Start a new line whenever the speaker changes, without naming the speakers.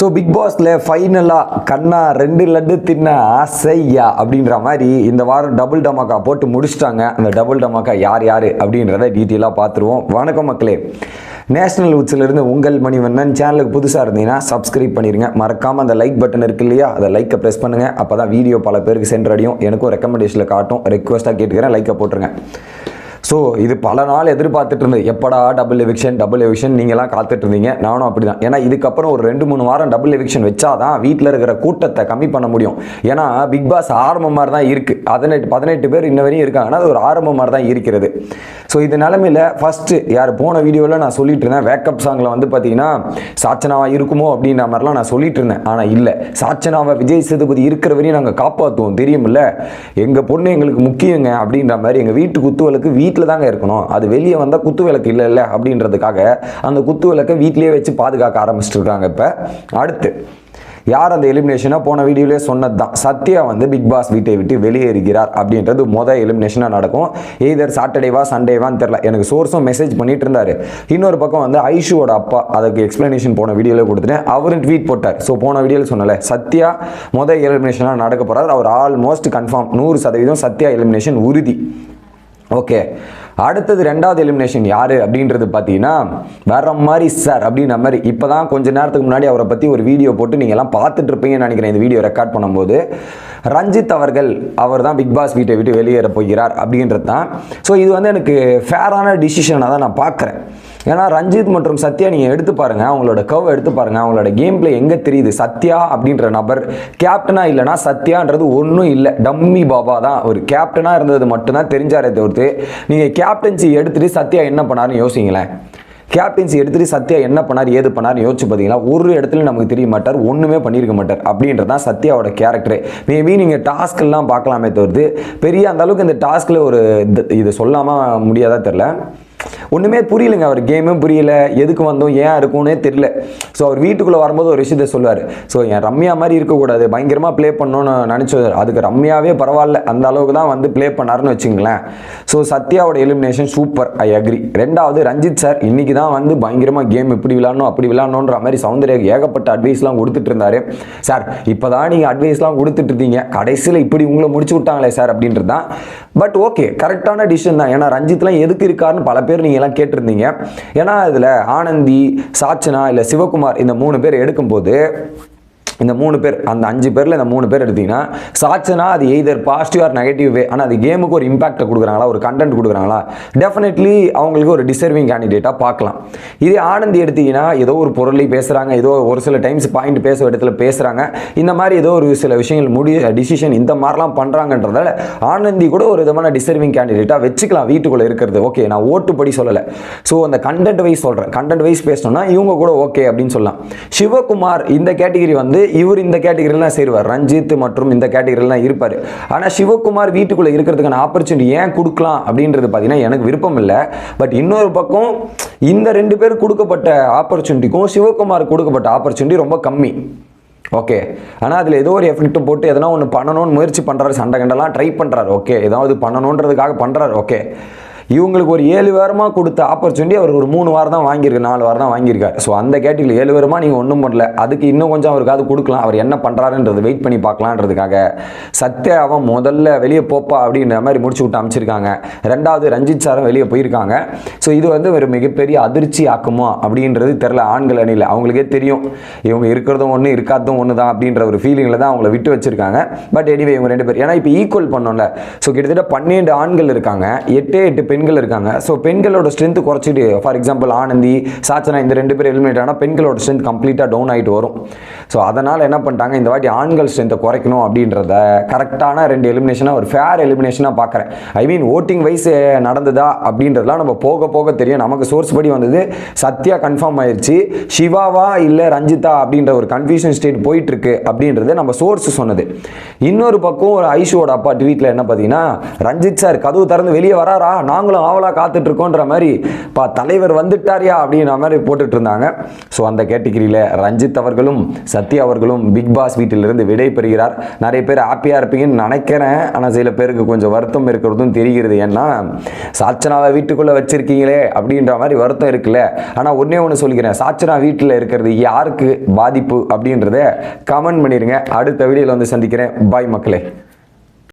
So big பாஸில் ஃபைனலாக கண்ணா ரெண்டு லட்டு தின்ன ஆசையா அப்படின்ற மாதிரி இந்த வாரம் டபுள் டமாக்கா போட்டு முடிச்சிட்டாங்க. அந்த டபுள் டமாக்கா யார் யார் அப்படின்றத டீட்டெயிலாக பார்த்துருவோம். வணக்கம் மக்களே. நேஷனல் இருந்து உங்கள் மணிவண்ணன் சேனலுக்கு புதுசாக இருந்தீங்கன்னா சப்ஸ்கிரைப் பண்ணிடுங்க மறக்காமல் அந்த லைக் பட்டன் இருக்கு இல்லையா? அதை லைக்கை ப்ரெஸ் பண்ணுங்கள் அப்போ தான் வீடியோ பல பேருக்கு சென்றடையும். எனக்கும் ரெக்கமெண்டேஷனில் காட்டும். ரெக்வஸ்ட்டாக கேட்டுக்கிறேன் லைக்கை போட்டுருங்க. ஸோ இது பல நாள் எதிர்பார்த்துட்டு இருந்தது எப்படா டபுள் எவிக்ஷன் டபுள் எவிக்ஷன் நீங்கள்லாம் காத்துட்டு இருந்தீங்க நானும் அப்படி தான் ஏன்னா இதுக்கப்புறம் ஒரு ரெண்டு மூணு வாரம் டபுள் எவிக்ஷன் வச்சாதான் வீட்டில் இருக்கிற கூட்டத்தை கம்மி பண்ண முடியும். ஏன்னா பிக் பாஸ் ஆரம்ப மாதிரி தான் இருக்குது பதினெட்டு பதினெட்டு பேர் இன்ன வரையும் இருக்காங்கன்னா அது ஒரு ஆரம்பம் மாதிரி தான் இருக்கிறது. ஸோ இது நிலமையில் ஃபஸ்ட்டு யார் போன வீடியோவில் நான் சொல்லிட்டு இருந்தேன் வேக்கப் சாங்கில் வந்து பார்த்தீங்கன்னா சாச்சனாவா இருக்குமோ அப்படின்ற மாதிரிலாம் நான் சொல்லிட்டு இருந்தேன் ஆனால் இல்லை. சாச்சனாவை விஜய் சேதுபதி இருக்கிற வரையும் நாங்கள் காப்பாற்றுவோம் தெரியுமில்ல? எங்கள் பொண்ணு எங்களுக்கு முக்கியங்க அப்படின்ற மாதிரி எங்கள் வீட்டு குத்துவலுக்கு வீ வீட்டில் தாங்க இருக்கணும். அது வெளியே வந்தால் குத்து விளக்கு இல்லை இல்லை அப்படின்றதுக்காக அந்த குத்து விளக்கை வீட்டிலேயே வச்சு பாதுகாக்க ஆரம்பிச்சிட்டு இருக்காங்க இப்போ. அடுத்து யார் அந்த எலிமினேஷனாக போன வீடியோலேயே சொன்னது தான் சத்யா வந்து பிக் பாஸ் வீட்டை விட்டு வெளியேறுகிறார் அப்படின்றது மொதல் எலிமினேஷனாக நடக்கும். எய்தர் சாட்டர்டேவா சண்டேவான்னு தெரில எனக்கு சோர்ஸும் மெசேஜ் பண்ணிட்டு இருந்தார். இன்னொரு பக்கம் வந்து ஐஷுவோட அப்பா அதுக்கு எக்ஸ்பிளனேஷன் போன வீடியோவில் கொடுத்துட்டேன். அவரும் ட்வீட் போட்டார். ஸோ போன வீடியோவில் சொன்னல சத்யா மொதல் எலிமினேஷனாக நடக்க போகிறார் அவர் ஆல்மோஸ்ட் கன்ஃபார்ம் நூறு சதவீதம் சத்யா எலிமினேஷன் உறுதி. ஓகே. அடுத்தது ரெண்டாவது எலிமினேஷன் யார் அப்படின்றது பார்த்தீங்கன்னா வேற மாதிரி சார் அப்படின்ற மாதிரி இப்போ தான் கொஞ்ச நேரத்துக்கு முன்னாடி அவரை பற்றி ஒரு வீடியோ போட்டு நீங்கள்லாம் பார்த்துட்டு இருப்பீங்கன்னு நினைக்கிறேன் இந்த வீடியோ ரெக்கார்ட் பண்ணும்போது. ரஞ்சித் அவர்கள் அவர் தான் பிக் பாஸ் வீட்டை விட்டு வெளியேற போகிறார் அப்படின்றது தான். ஸோ இது வந்து எனக்கு ஃபேரான டிசிஷனாக தான் நான் பார்க்குறேன். ஏன்னா ரஞ்சித் மற்றும் சத்யா நீங்கள் எடுத்து பாருங்க அவங்களோட கவ் எடுத்து பாருங்க அவங்களோட கேம் பிளே எங்கே தெரியுது? சத்யா அப்படின்ற நபர் கேப்டனா இல்லைனா சத்யான்றது ஒன்றும் இல்லை. டம்மி பாபா தான். ஒரு கேப்டனாக இருந்தது மட்டும்தான் தெரிஞ்சாரே தவிர்த்து நீங்கள் கேப்டன்சி எடுத்துட்டு சத்யா என்ன பண்ணாருன்னு யோசிங்களேன். கேப்டன்சி எடுத்துட்டு சத்யா என்ன பண்ணார் ஏது பண்ணார் யோசிச்சு பார்த்தீங்கன்னா ஒரு இடத்துல நமக்கு தெரிய மாட்டார் ஒன்றுமே பண்ணியிருக்க மாட்டார் அப்படின்றது தான் சத்யாவோட கேரக்டரு மேபி நீங்கள் டாஸ்க்கெல்லாம் பார்க்கலாமே தவிர்த்து பெரிய அந்த அளவுக்கு இந்த டாஸ்கில் ஒரு இது- இது சொல்லாமல் முடியாதா தெரில ஒன்றுமே புரியலைங்க. அவர் கேமும் புரியல. எதுக்கு வந்தோம்? ஏன் இருக்கும்னே தெரியல. ஸோ அவர் வீட்டுக்குள்ளே வரும்போது ஒரு விஷயத்த சொல்லுவார். ஸோ என் ரம்யா மாதிரி இருக்கக்கூடாது. பயங்கரமாக ப்ளே பண்ணணும்னு நினச்சவர். அதுக்கு ரம்யாவே பரவாயில்ல. அந்த அளவுக்கு தான் வந்து ப்ளே பண்ணாருன்னு வச்சுங்களேன். ஸோ சத்யாவோட எலிமினேஷன் சூப்பர் ஐ அக்ரி ரெண்டாவது ரஞ்சித் சார் இன்றைக்கி தான் வந்து பயங்கரமாக கேம் இப்படி விளாடணும் அப்படி விளாடணுன்ற மாதிரி சௌந்தர்யா ஏகப்பட்ட அட்வைஸ்லாம் கொடுத்துட்டு இருந்தாரு. சார் இப்போ தான் நீங்கள் அட்வைஸ்லாம் கொடுத்துட்டு இருந்தீங்க. கடைசியில் இப்படி உங்களை முடிச்சு விட்டாங்களே சார் அப்படின்றது தான். பட் ஓகே கரெக்டான டிசிஷன் தான். ஏன்னா ரஞ்சித்லாம் எதுக்கு இருக்காருன்னு பல பேர் நீங்க எல்லாம் கேட்டிருந்தீங்க. ஏன்னா இதில் ஆனந்தி சாச்சனா இல்லை சிவகுமார் இந்த மூணு பேர் எடுக்கும்போது இந்த மூணு பேர் அந்த அஞ்சு பேரில் இந்த மூணு பேர் எடுத்தீங்கன்னா சாட்சனா அது either positive or negative way ஆனால் அது கேமுக்கு ஒரு இம்பாக்டை கொடுக்குறாங்களா ஒரு கண்டென்ட் கொடுக்குறாங்களா? டெஃபினெட்லி அவங்களுக்கு ஒரு டிசர்விங் கேண்டிடேட்டாக பார்க்கலாம். இதே ஆனந்தி எடுத்தீங்கன்னா ஏதோ ஒரு பொருளை பேசுகிறாங்க ஏதோ ஒரு சில டைம்ஸ் பாயிண்ட் பேச இடத்துல பேசுகிறாங்க இந்த மாதிரி ஏதோ ஒரு சில விஷயங்கள் முடி டிசிஷன் இந்த மாதிரிலாம் பண்ணுறாங்கன்றதால ஆனந்தி கூட ஒரு விதமான டிசர்விங் கேண்டிடேட்டாக வச்சுக்கலாம் வீட்டுக்குள்ளே இருக்கிறது. ஓகே நான் ஓட்டுப்படி சொல்லலை. ஸோ அந்த கண்டென்ட் வைஸ் சொல்கிறேன் கண்டென்ட் வைஸ் பேசணும்னா இவங்க கூட ஓகே அப்படின்னு சொல்லலாம். சிவகுமார் இந்த கேட்டகரி வந்து இவர் இந்த கேட்டகரியெலாம் சேருவார். ரஞ்சித் மற்றும் இந்த கேட்டகரியெலாம் இருப்பார். ஆனால் சிவகுமார் வீட்டுக்குள்ளே இருக்கிறதுக்கான ஆப்பர்ச்சுனிட்டி ஏன் கொடுக்கலாம் அப்படின்றது பார்த்தீங்கன்னா எனக்கு விருப்பம் இல்லை. பட் இன்னொரு பக்கம் இந்த ரெண்டு பேர் கொடுக்கப்பட்ட ஆப்பர்ச்சுனிட்டிக்கும் சிவகுமார் கொடுக்கப்பட்ட ஆப்பர்ச்சுனிட்டி ரொம்ப கம்மி. ஓகே ஆனால் அதில் ஏதோ ஒரு எஃபெக்ட் போட்டு எதனா ஒன்று பண்ணணும்னு முயற்சி பண்ணுறாரு சண்டை கண்டெல்லாம் ட்ரை பண்ணுறாரு ஓகே ஏதாவது பண்ணணுன்றதுக்காக பண்ணுறாரு ஓகே இவங்களுக்கு ஒரு ஏழு வாரமாக கொடுத்த ஆப்பர்ச்சுனிட்டி அவர் ஒரு மூணு வாரம் தான் வாங்கியிருக்கு நாலு வாரம் தான் வாங்கியிருக்காரு. ஸோ அந்த கேட்டகரியில் ஏழு வாரமாக நீங்கள் ஒன்றும் பண்ணல. அதுக்கு இன்னும் கொஞ்சம் அவருக்காவது கொடுக்கலாம். அவர் என்ன பண்ணுறாருன்றது வெயிட் பண்ணி பார்க்கலான்றதுக்காக சத்யாவை முதல்ல வெளியே போப்பா அப்படின்ற மாதிரி முடிச்சு விட்டு அமைச்சிருக்காங்க ரெண்டாவது ரஞ்சித் சாரும் வெளியே போயிருக்காங்க. ஸோ இது வந்து ஒரு மிகப்பெரிய அதிர்ச்சி ஆக்குமா அப்படின்றது தெரில ஆண்கள் அணியில் அவங்களுக்கே தெரியும். இவங்க இருக்கிறதும் ஒன்று இருக்காததும் ஒன்று தான் அப்படின்ற ஒரு ஃபீலிங்கில் தான் அவங்கள விட்டு வச்சிருக்காங்க. பட் எனிவே இவங்க ரெண்டு பேர் ஏன்னா இப்போ ஈக்குவல் பண்ணோம்ல. ஸோ கிட்டத்தட்ட பன்னெண்டு ஆண்கள் இருக்காங்க. எட்டே எட்டு பெண் பெண்கள் இருக்காங்க. ஸோ பெண்களோட ஸ்ட்ரென்த் குறைச்சிட்டு ஃபார் எக்ஸாம்பிள் ஆனந்தி சாச்சனா இந்த ரெண்டு பேர் எலிமினேட் ஆனால் பெண்களோட ஸ்ட்ரென்த் கம்ப்ளீட்டாக டவுன் ஆகிட்டு வரும். ஸோ அதனால் என்ன பண்ணிட்டாங்க இந்த வாட்டி ஆண்கள் ஸ்ட்ரென்த்தை குறைக்கணும் அப்படின்றத கரெக்டான ரெண்டு எலிமினேஷனாக ஒரு ஃபேர் எலிமினேஷனாக பார்க்குறேன் ஐ மீன் ஓட்டிங் வைஸ் நடந்ததா அப்படின்றதெல்லாம் நம்ம போக போக தெரியும். நமக்கு சோர்ஸ் படி வந்தது சத்யா கன்ஃபார்ம் ஆயிடுச்சு சிவாவா இல்லை ரஞ்சிதா அப்படின்ற ஒரு கன்ஃபியூஷன் ஸ்டேட் போயிட்டு இருக்கு அப்படின்றது நம்ம சோர்ஸ் சொன்னது. இன்னொரு பக்கம் ஒரு ஐஷுவோட அப்பா ட்வீட்டில் என்ன பார்த்தீங்கன்னா ரஞ்சித் சார் கதவு திறந்து வெளியே வராரா? நாங்களும் நாங்களும் ஆவலாக காத்துட்டு இருக்கோன்ற மாதிரி பா தலைவர் வந்துட்டாரியா அப்படின்ற மாதிரி போட்டுட்டு இருந்தாங்க ஸோ அந்த கேட்டகிரியில் ரஞ்சித் அவர்களும் சத்யா அவர்களும் பிக் பாஸ் வீட்டிலிருந்து விடை பெறுகிறார். நிறைய பேர் ஹாப்பியாக இருப்பீங்கன்னு நினைக்கிறேன். ஆனால் சில பேருக்கு கொஞ்சம் வருத்தம் இருக்கிறதும் தெரிகிறது. ஏன்னா சாச்சனாவை வீட்டுக்குள்ளே வச்சுருக்கீங்களே அப்படின்ற மாதிரி வருத்தம் இருக்குல்ல. ஆனால் ஒன்றே ஒன்று சொல்லிக்கிறேன் சாச்சனா வீட்டில் இருக்கிறது யாருக்கு பாதிப்பு அப்படின்றத கமெண்ட் பண்ணிடுங்க அடுத்த வீடியோவில் வந்து சந்திக்கிறேன். பாய் மக்களே.